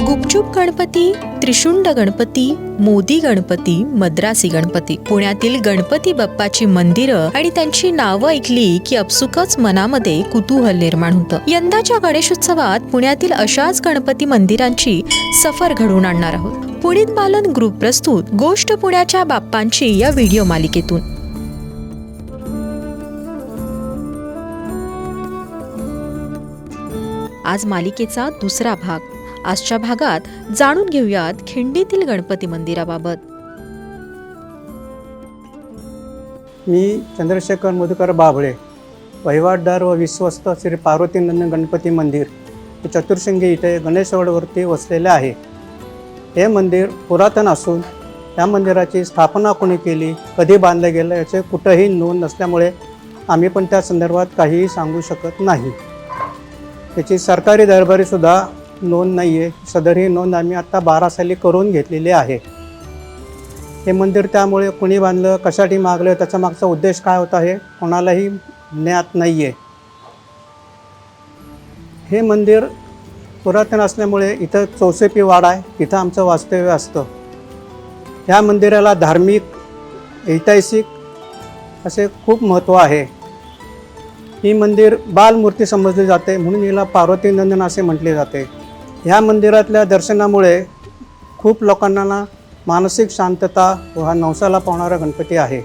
गुपचूप गणपती त्रिशुंड गणपती मोदी गणपती मद्रासी गणपती. पुण्यातील गणपती बाप्पाची मंदिरं आणि त्यांची नावं ऐकली की अपसुकच मनामध्ये कुतूहल निर्माण होतं. यंदाच्या गणेशोत्सवात पुण्यातील अशाच गणपती मंदिरांची सफर घडवून आणणार आहोत. पुणित बालन ग्रुप प्रस्तुत गोष्ट पुण्याच्या बाप्पांची या व्हिडिओ मालिकेतून. आज मालिकेचा दुसरा भाग. आजच्या भागात जाणून घेऊयात खिंडीतील गणपती मंदिराबाबत. मी चंद्रशेखर मधुकर बाबळे वहिवाटदार व विश्वस्त श्री पार्वतीनंदन गणपती मंदिर चतुर्शिंगी इथे गणेशगडवरती वसलेले आहे. हे मंदिर पुरातन असून या मंदिराची स्थापना कोणी केली कधी बांधलं गेलं याचे कुठंही नोंद नसल्यामुळे आम्ही पण त्या संदर्भात काहीही सांगू शकत नाही. त्याची सरकारी दरबारीसुद्धा नोंद नाही आहे सदर ही नोंद आम्ही आत्ता बारा साली करून घेतलेली आहे. हे मंदिर त्यामुळे कोणी बांधलं कशासाठी मागलं त्याचा मागचा उद्देश काय होता हे कोणालाही ज्ञात नाही आहे हे मंदिर पुरातन असल्यामुळे इथं चौसेपी वाडा आहे. तिथं आमचं वास्तव्य असतं. ह्या मंदिराला धार्मिक ऐतिहासिक असे खूप महत्त्व आहे. ही मंदिर बालमूर्ती समजली जाते म्हणून हिला पार्वती नंदन असे म्हटले जाते. ह्या मंदिरातल्या दर्शनामुळे खूप लोकांना मानसिक शांतता व हा नवसाला पावणारा गणपती आहे.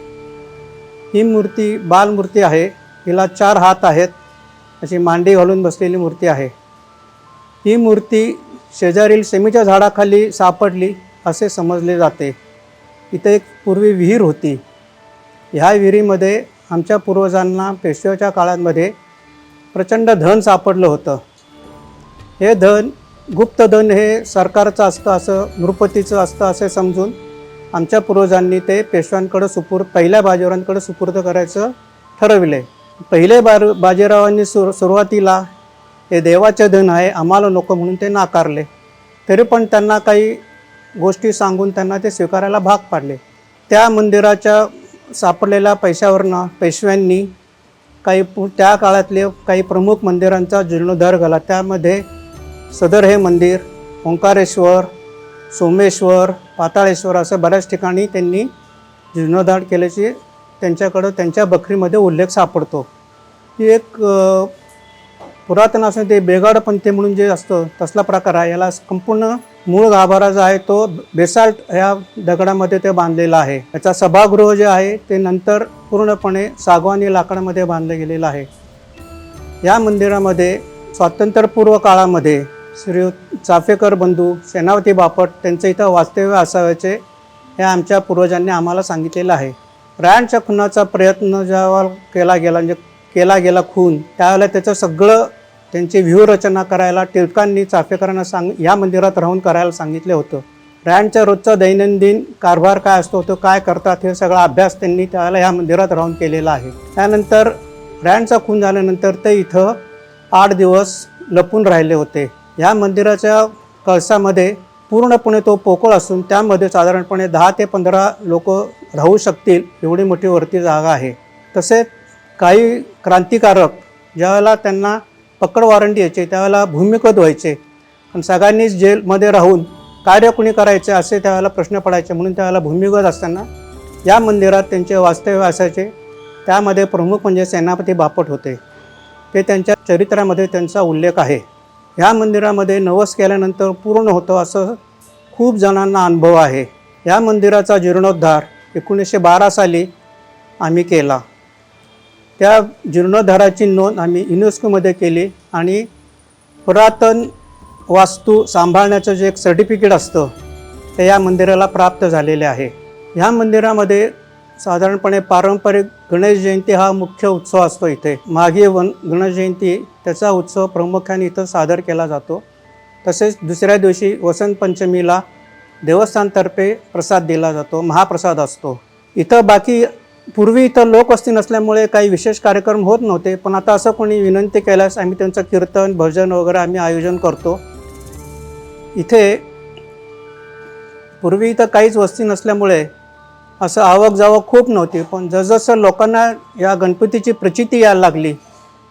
ही मूर्ती बालमूर्ती आहे. हिला चार हात आहेत. अशी मांडी घालून बसलेली मूर्ती आहे. ही मूर्ती शेजारील सेमीच्या झाडाखाली सापडली असे समजले जाते. इथे एक पूर्वी विहीर होती. ह्या विहिरीमध्ये आमच्या पूर्वजांना पेशव्याच्या काळांमध्ये प्रचंड धन सापडलं होतं. हे धन गुप्त धन हे सरकारचं असतं असं नृपतीचं असतं असे समजून आमच्या पूर्वजांनी ते पेशव्यांकडं सुपूर पहिल्या बाजीरावांकडे सुपूर्द करायचं ठरविले. पहिले बार बाजीरावांनी सुर सुरुवातीला हे देवाचे धन आहे आम्हाला नको म्हणून ते नाकारले. तरी पण त्यांना काही गोष्टी सांगून त्यांना ते स्वीकारायला भाग पाडले. त्या मंदिराच्या सापडलेल्या पैशावरनं पेशव्यांनी काही पु- त्या काळातले काही प्रमुख मंदिरांचा जीर्णोद्धार झाला त्यामध्ये सदर हे मंदिर ओंकारेश्वर सोमेश्वर पाताळेश्वर असं बऱ्याच ठिकाणी त्यांनी जीर्णोद्धार केल्याची त्यांच्याकडं त्यांच्या बकरीमध्ये उल्लेख सापडतो. ही एक पुरातन असं ते बेगाडपंथी म्हणून जे असतं तसला प्रकार आहे. याला संपूर्ण मूळ गाभारा जो आहे तो बेसाल्ट ह्या दगडामध्ये ते बांधलेला आहे. याचा सभागृह जे आहे ते नंतर पूर्णपणे सागवानी लाकडामध्ये बांधलं गेलेलं आहे. या मंदिरामध्ये स्वातंत्र्यपूर्व काळामध्ये श्री चाफेकर बंधू सेनावती बापट त्यांचं इथं वास्तव्य असावायचे हे आमच्या पूर्वजांनी आम्हाला सांगितलेलं आहे. रायणच्या खुनाचा प्रयत्न जेव्हा केला गेला म्हणजे केला गेला खून त्यावेळेला त्याचं सगळं त्यांची व्यूहरचना करायला टिळकांनी चाफेकरांना सांग या मंदिरात राहून करायला सांगितलं होतं. रायणच्या रोजचा दैनंदिन कारभार काय असतो तो काय करतात हे सगळा अभ्यास त्यांनी त्यावेळेला ह्या मंदिरात राहून केलेला आहे. त्यानंतर रॅनचा खून झाल्यानंतर ते इथं आठ दिवस लपून राहिले होते. ह्या मंदिराच्या कळसामध्ये पूर्णपणे तो पोकळ असून त्यामध्ये साधारणपणे दहा ते पंधरा लोक राहू शकतील एवढी मोठी वरती जागा आहे. तसेच काही क्रांतिकारक ज्यावेळेला त्यांना पकड वॉरंट यायचे त्यावेळेला भूमिगत व्हायचे आणि सगळ्यांनीच जेलमध्ये राहून कार्य कुणी करायचे असे त्यावेळेला प्रश्न पडायचे म्हणून त्यावेळेला भूमिगत असताना या मंदिरात त्यांचे वास्तव्य असायचे. त्यामध्ये प्रमुख म्हणजे सेनापती बापट होते. ते त्यांच्या चरित्रामध्ये त्यांचा उल्लेख आहे. ह्या मंदिरामध्ये नवस केल्यानंतर पूर्ण होतं असं खूप जणांना अनुभव आहे. या मंदिराचा जीर्णोद्धार एकोणीसशे बारा साली आम्ही केला. त्या जीर्णोद्धाराची नोंद आम्ही युनेस्कोमध्ये केली आणि पुरातन वास्तू सांभाळण्याचं जे एक सर्टिफिकेट असतं ते या मंदिराला प्राप्त झालेले आहे. ह्या मंदिरामध्ये साधारणपणे पारंपरिक गणेश जयंती हा मुख्य उत्सव असतो इथे. मागे वन गणेश जयंती त्याचा उत्सव प्रामुख्याने इथं सादर केला जातो. तसेच दुसऱ्या दिवशी वसंत पंचमीला देवस्थानतर्फे प्रसाद दिला जातो महाप्रसाद असतो. इथं बाकी पूर्वी इथं लोकवस्ती नसल्यामुळे काही विशेष कार्यक्रम होत नव्हते पण आता असं कोणी विनंती केल्यास आम्ही त्यांचं कीर्तन भजन वगैरे आम्ही आयोजन करतो. इथे पूर्वी इथं काहीच वस्ती नसल्यामुळे असं आवक जावक खूप नव्हती. पण जसजसं लोकांना या गणपतीची प्रचिती यायला लागली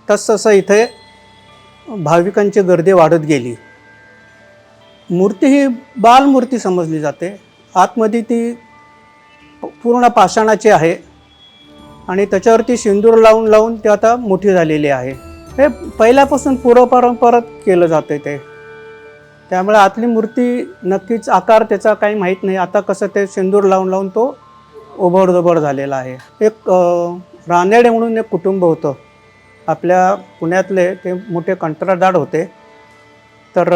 तसतसं इथे भाविकांची गर्दी वाढत गेली. मूर्ती ही बालमूर्ती समजली जाते. आतमध्ये ती पूर्ण पाषाणाची आहे आणि त्याच्यावरती सिंदूर लावून लावून ती आता मोठी झालेली आहे. हे पहिल्यापासून पूर्वपरंपरात केलं जातं ते. त्यामुळे आतली मूर्ती नक्कीच आकार त्याचा काही माहीत नाही. आता कसं ते सिंदूर लावून लावून तो ओबडधोबड झालेला आहे. एक रानेडे म्हणून एक कुटुंब होतं. आपल्या पुण्यातले ते मोठे कंत्राटदार होते. तर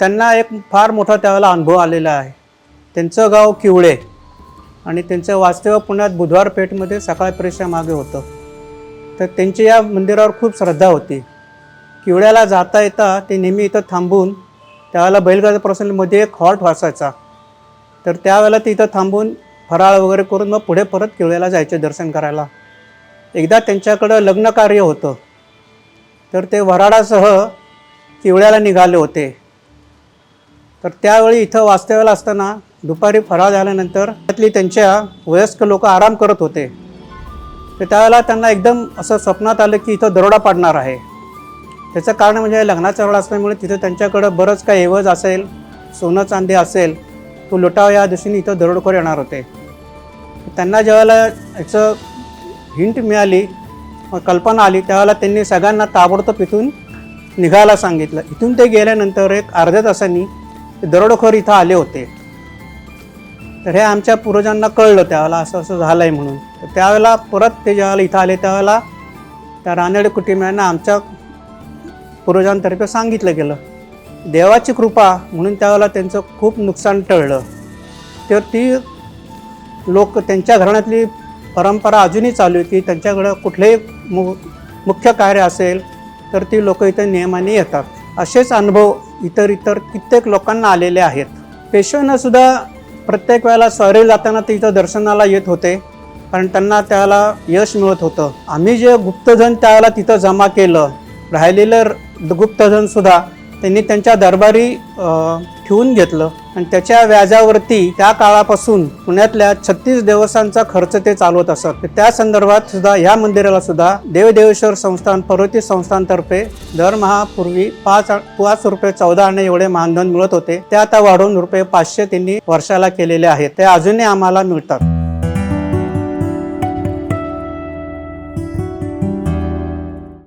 त्यांना एक फार मोठा त्यावेळेला अनुभव आलेला आहे. त्यांचं गाव किवळे आणि त्यांचं वास्तव्य पुण्यात बुधवार पेठमध्ये सकाळ परीक्षा मागे होतं. तर त्यांची या मंदिरावर खूप श्रद्धा होती. किवळ्याला जाता येता ते नेहमी इथं थांबून त्यावेळेला बैलगाडा प्रसंगमध्ये एक हॉल्ट वाचायचा तर त्यावेळेला ते इथं थांबून फराळ वगैरे करून मग पुढे परत किवड्याला जायचे दर्शन करायला. एकदा त्यांच्याकडं लग्न कार्य होतं. तर ते वराडासह केवळ्याला निघाले होते. तर त्यावेळी इथं वास्तव्याला असताना दुपारी फराळ झाल्यानंतर त्यातली त्यांच्या वयस्क लोक आराम करत होते. तर त्यावेळेला त्यांना एकदम असं स्वप्नात आलं की इथं दरोडा पाडणार आहे. त्याचं कारण म्हणजे लग्नाचा वेळ असल्यामुळे तिथं त्यांच्याकडं बरंच काही एवज असेल सोनं चांदी असेल तो लुटावा या दिशेने इथं दरोडखोर येणार होते. त्यांना ज्यावेळेला याचं हिंट मिळाली कल्पना आली त्यावेळेला त्यांनी सगळ्यांना ताबडतोब इथून निघायला सांगितलं. इथून ते गेल्यानंतर एक अर्ध्या तासांनी ते इथं आले होते. तर हे आमच्या पूर्वजांना कळलं त्यावेळेला असं असं झालं आहे म्हणून. तर त्यावेळेला परत ते ज्यावेळेला इथं आले त्यावेळेला त्या रानडे कुटुंबियांना आमच्या पूर्वजांतर्फे सांगितलं गेलं. देवाची कृपा म्हणून त्यावेळेला त्यांचं खूप नुकसान टळलं. तर ती लोक त्यांच्या घराण्यातली परंपरा अजूनही चालू आहे की त्यांच्याकडं कुठलेही मु मुख्य कार्य असेल तर ती लोक इथं नियमाने येतात. असेच अनुभव इतर इतर कित्येक लोकांना आलेले आहेत. पेशव्यांनासुद्धा प्रत्येक वेळेला स्वारी जाताना ते इथं दर्शनाला येत होते कारण त्यांना त्याला यश मिळत होतं. आम्ही जे गुप्तधन त्यावेळेला तिथं जमा केलं राहिलेलं गुप्तधनसुद्धा त्यांनी त्यांच्या दरबारी ठेवून घेतलं. आणि त्याच्या व्याजावरती त्या काळापासून पुण्यातल्या छत्तीस देवस्थानचा खर्च ते चालवत असत. त्या संदर्भात सुद्धा ह्या मंदिराला सुद्धा देवदेवेश्वर संस्थान पर्वती संस्थानतर्फे दरमहा पूर्वी पाच पाच रुपये चौदा आणे एवढे मानधन मिळत होते. ते आता वाढवून रुपये पाचशे त्यांनी वर्षाला केलेले आहेत. ते अजूनही आम्हाला मिळतात.